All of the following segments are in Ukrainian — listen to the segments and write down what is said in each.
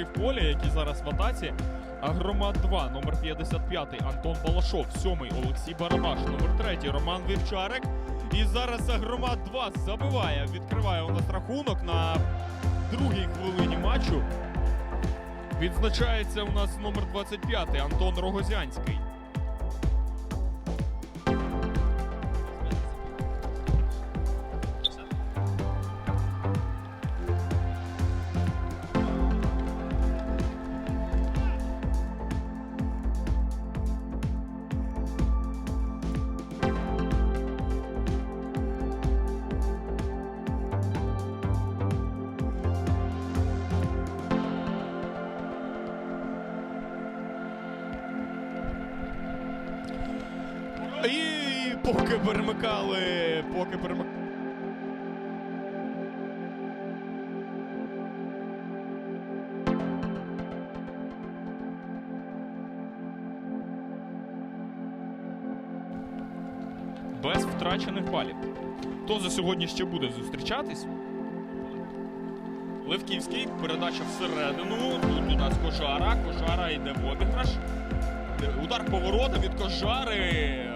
Господарів поля, які зараз в атаці. Агромат 2, номер 55, Антон Балашов, 7 Олексій Барабаш, номер 3, Роман Вівчарик. І зараз Агромат 2 забиває, відкриває у нас рахунок на другій хвилині матчу. Відзначається у нас номер 25, Антон Рогозянський. І поки перемикали, поки перемикали. Без втрачених балів. Хто за сьогодні ще буде зустрічатись? Левківський, передача всередину. Тут у нас кожара. Кожара йде в обіграш. Удар поворота від кожари.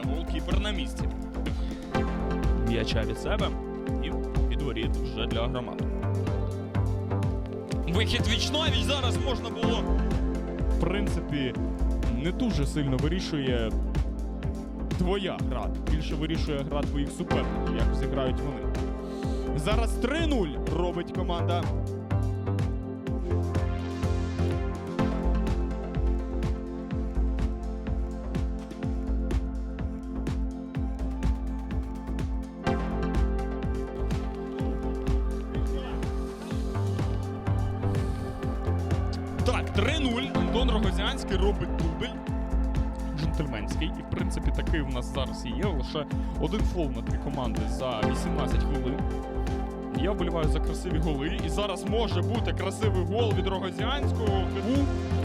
Голкіпер на місці. М'яча від себе. І від воріт вже для громади. Вихід вічновіч зараз можна було. В принципі, не дуже сильно вирішує твоя гра. Більше вирішує гра твоїх суперників, як зіграють вони. Зараз 3-0 робить команда Так, 3-0. Антон Рогозянський робить дубль. Джентльменський. І, в принципі, такий у нас зараз і є. Лише один фол на три команди за 18 хвилин. Я вболіваю за красиві голи. І зараз може бути красивий гол від Рогозянського.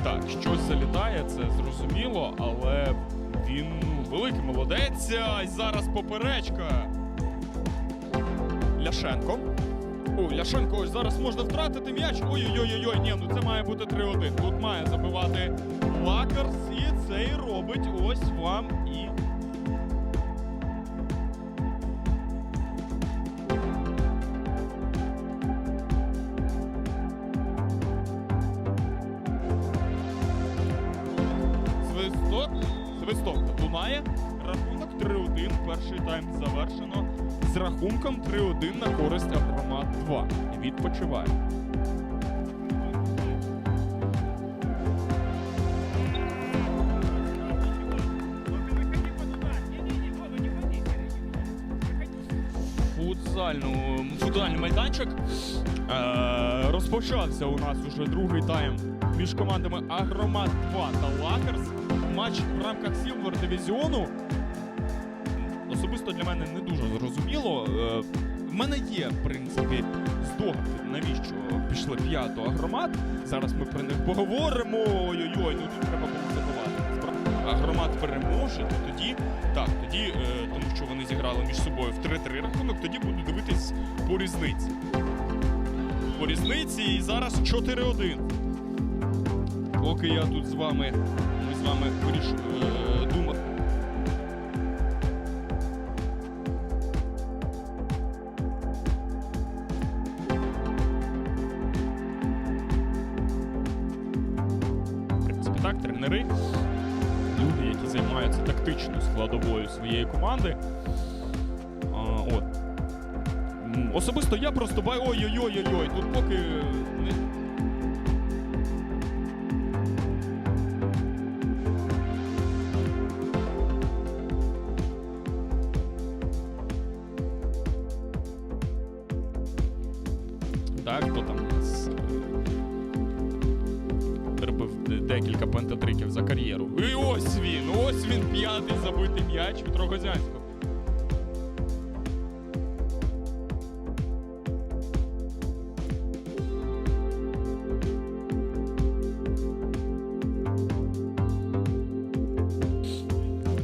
Так, щось залітає, це зрозуміло, але він великий молодець. І зараз поперечка. Ляшенко. Ой, Ляшенко, ось зараз можна втратити м'яч. Ой-ой-ой, ні, ну це має бути 3-1. Тут має забивати Лакерс, і це і робить ось вам і. Свисток. Свисток лунає. Рахунок 3-1. Перший тайм завершено. З рахунком 3-1 на користь Агромат 2. Відпочиває. Футзальний майданчик. Е, розпочався у нас уже другий тайм між командами Агромат 2 та Лакерс. Матч в рамках Сілвер дивізіону. Особисто для мене не дуже зрозуміло. Е, в мене є, в принципі, здогадки, навіщо пішли п'ято агромат. Зараз ми про них поговоримо. Ой-ой-ой, ну тут треба було забувати. Агромат переможе, то тоді так, тоді, е, тому що вони зіграли між собою в 3-3 рахунок, тоді буду дивитись по різниці. По різниці і зараз 4-1. Поки я тут з вами, ми з вами е, думати. В принципі, так, тренери, люди, які займаються тактичною складовою своєї команди. А, от. Особисто я просто бай. Ой-ой-ой-ой-ой. Тут поки. Так? Хто там у робив декілька пентатриків за кар'єру. І ось він, ось він, п'ятий забитий м'яч від Рогозянського.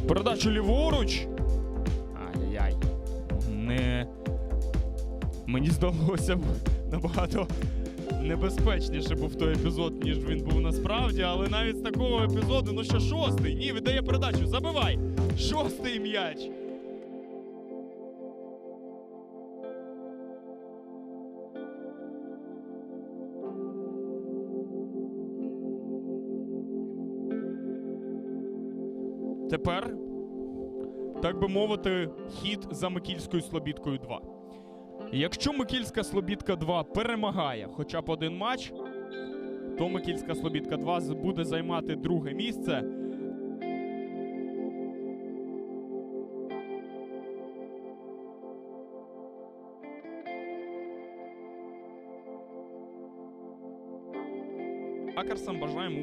Передачу ліворуч. Ай-яй-яй. Не. Мені здалося набагато небезпечніше був той епізод, ніж він був насправді, але навіть з такого епізоду, ну що шостий. Ні, віддає передачу. Забивай! Шостий м'яч. Тепер, так би мовити, хід за Микільською Слобідкою 2. Якщо Микільська Слобідка 2 перемагає хоча б один матч, то Микільська Слобідка 2 з- буде займати друге місце.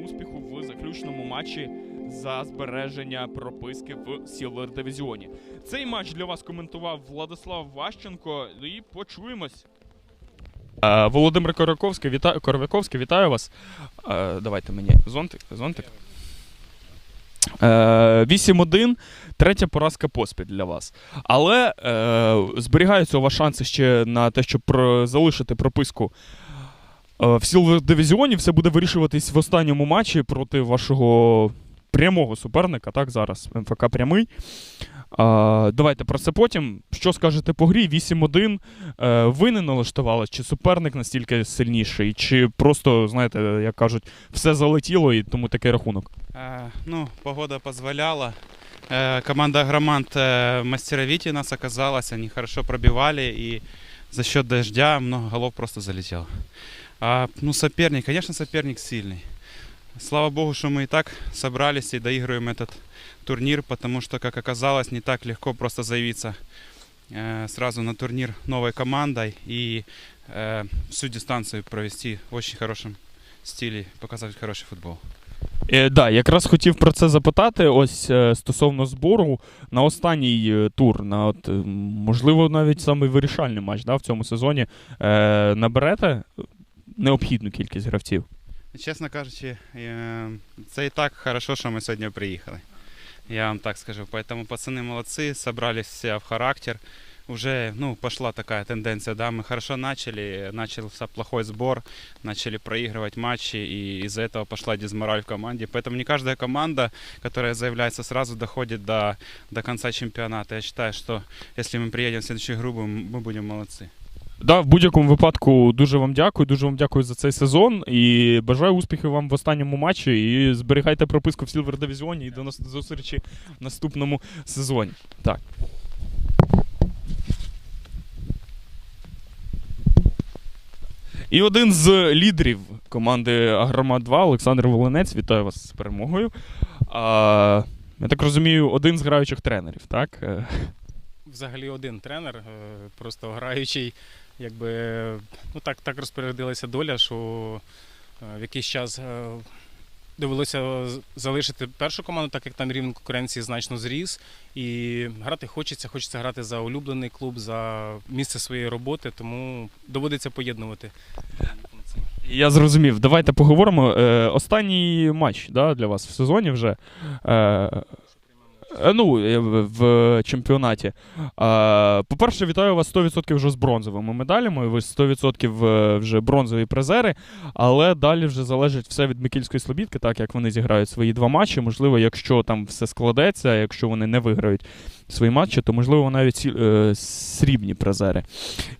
Успіху в заключному матчі за збереження прописки в Сілвер дивізіоні. Цей матч для вас коментував Владислав Ващенко. І почуємось. Е, Володимир Кораковський, вітаю, Коровяковський, вітаю вас. Е, давайте мені зонтик. зонтик. Е, 8-1, третя поразка поспіль для вас. Але е, зберігаються у вас шанси ще на те, щоб залишити прописку е, в Сілвер дивізіоні. Все буде вирішуватись в останньому матчі проти вашого прямого суперника, так, зараз МФК прямий. А, давайте про це потім. Що скажете по грі? 8-1. Е, ви не налаштувались, чи суперник настільки сильніший, чи просто, знаєте, як кажуть, все залетіло і тому такий рахунок. Э, Ну, погода позволяла. Э, Команда Агромант э, мастеровитее нас оказалась. Они хорошо пробивали и за счет дождя много голов просто залетело. А, ну, соперник, конечно, соперник сильный. Слава богу, что мы и так собрались и доигрываем этот турнир, потому что, как оказалось, не так легко просто заявиться э, сразу на турнир новой командой и э, всю дистанцию провести в очень хорошем стиле, показать хороший футбол. Е, да, якраз хотів про це запитати. Ось е, стосовно збору на останній е, тур, на от, е, можливо, навіть самий вирішальний матч да, в цьому сезоні. Е, наберете необхідну кількість гравців. Чесно кажучи, е, це і так хорошо, що ми сьогодні приїхали. Я вам так скажу. Поэтому пацаны молодцы, собрались все в характер. Уже ну, пошла такая тенденция, да, мы хорошо начали, начался плохой сбор, начали проигрывать матчи, и из-за этого пошла дизмораль в команде. Поэтому не каждая команда, которая заявляется сразу, доходит до, до конца чемпионата. Я считаю, что если мы приедем в следующую игру, мы мы будем молодцы. Да, в будь-якому випадку дуже вам дякую. Дуже вам дякую за цей сезон. І бажаю успіхів вам в останньому матчі. І зберігайте прописку в Сілвер Дивізіоні і до нас- зустрічі в наступному сезоні. Так. І один з лідерів команди Агромат 2 Олександр Волинець. Вітаю вас з перемогою. А, я так розумію, один з граючих тренерів, так? Взагалі один тренер, е, просто граючий, якби ну так, так розпорядилася доля, що е, в якийсь час е, довелося залишити першу команду, так як там рівень конкуренції значно зріс. І грати хочеться, хочеться грати за улюблений клуб, за місце своєї роботи, тому доводиться поєднувати. Я зрозумів. Давайте поговоримо. Е, останній матч да, для вас в сезоні вже. Е, ну, е, в, чемпіонаті. По-перше, вітаю вас 100% вже з бронзовими медалями. Ви 100% е, вже бронзові призери. Але далі вже залежить все від Микільської Слобідки, так як вони зіграють свої два матчі. Можливо, якщо там все складеться, якщо вони не виграють свої матчі, то можливо навіть е, срібні призери.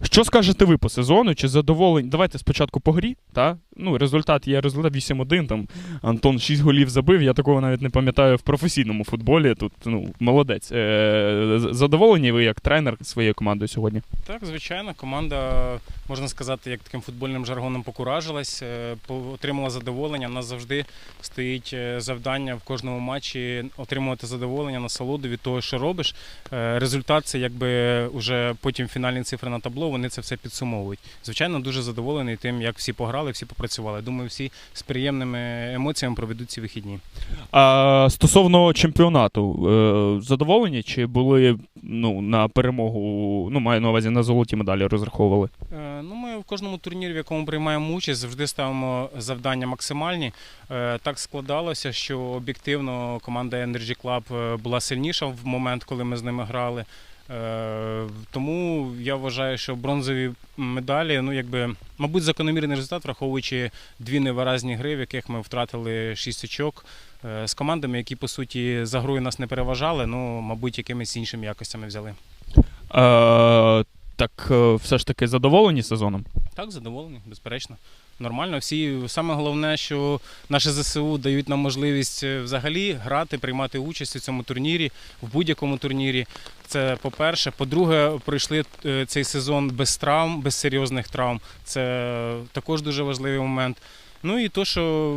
Що скажете ви по сезону? Чи задоволені? Давайте спочатку по грі. Та? Ну, результат є результат 8-1. Там Антон 6 голів забив. Я такого навіть не пам'ятаю в професійному футболі. Тут ну, молодець. Е, Задоволені ви як тренер своєю командою сьогодні? Так, звичайно, команда, можна сказати, як таким футбольним жаргоном покуражилась, е, отримала задоволення. У нас завжди стоїть е, завдання в кожному матчі отримувати задоволення, насолоду від того, що робиш. Е, Результат це якби вже потім фінальні цифри на табло, вони це все підсумовують. Звичайно, дуже задоволений тим, як всі пограли, всі попрацювали. Думаю, всі з приємними емоціями проведуть ці вихідні. А стосовно чемпіонату, е, задоволені чи були ну, на перемогу, ну, маю на увазі на золоті медалі розраховували? Е, Ну, в кожному турнірі, в якому приймаємо участь, завжди ставимо завдання максимальні. Е, Так складалося, що об'єктивно команда Energy Club е, була сильніша в момент, коли ми з ними грали. Е, Тому я вважаю, що бронзові медалі, ну якби, мабуть, закономірний результат, враховуючи дві невиразні гри, в яких ми втратили шість очок з командами, які по суті за грою нас не переважали, ну, мабуть, якимись іншими якостями взяли. Е, все ж таки задоволені сезоном? Так, задоволений, безперечно. Нормально. Всі саме головне, що наші ЗСУ дають нам можливість е, взагалі грати, приймати участь у цьому турнірі, в будь-якому турнірі. Це по-перше. По-друге, пройшли е, цей сезон без травм, без серйозних травм. Це також дуже важливий момент. Ну і то, що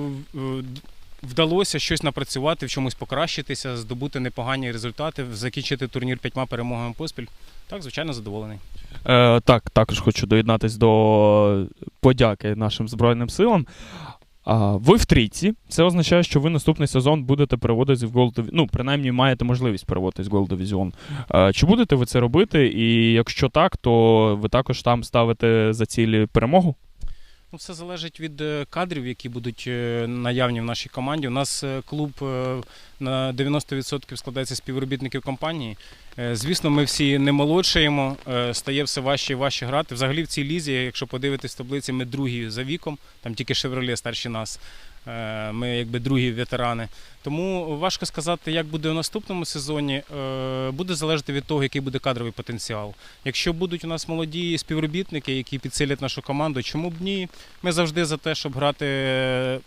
вдалося щось напрацювати, в чомусь покращитися, здобути непогані результати, закінчити турнір п'ятьма перемогами поспіль. Так, звичайно, задоволений. Е, так, також хочу доєднатись до подяки нашим Збройним силам. А, ви в трійці. Це означає, що ви наступний сезон будете переводитись в Gold Ну, принаймні, маєте можливість переводитись в Division. Е, чи будете ви це робити? І якщо так, то ви також там ставите за цілі перемогу? Ну, все залежить від е, кадрів, які будуть е, наявні в нашій команді. У нас е, клуб на 90% складається співробітників компанії. Звісно, ми всі не молодшаємо, стає все важче і важче грати. Взагалі в цій лізі, якщо подивитись таблиці, ми другі за віком, там тільки Шевроле старші нас. Е, Ми якби другі ветерани. Тому важко сказати, як буде у наступному сезоні. Е, Буде залежати від того, який буде кадровий потенціал. Якщо будуть у нас молоді співробітники, які підсилять нашу команду, чому б ні? Ми завжди за те, щоб грати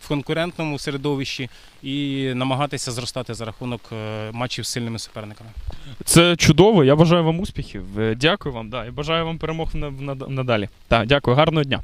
в конкурентному середовищі і намагатися зростати за рахунок е, матчів з сильними суперниками. Це чудово. Я бажаю вам успіхів. Дякую вам, да, і бажаю вам перемог на- на- надалі. Так, дякую, гарного дня.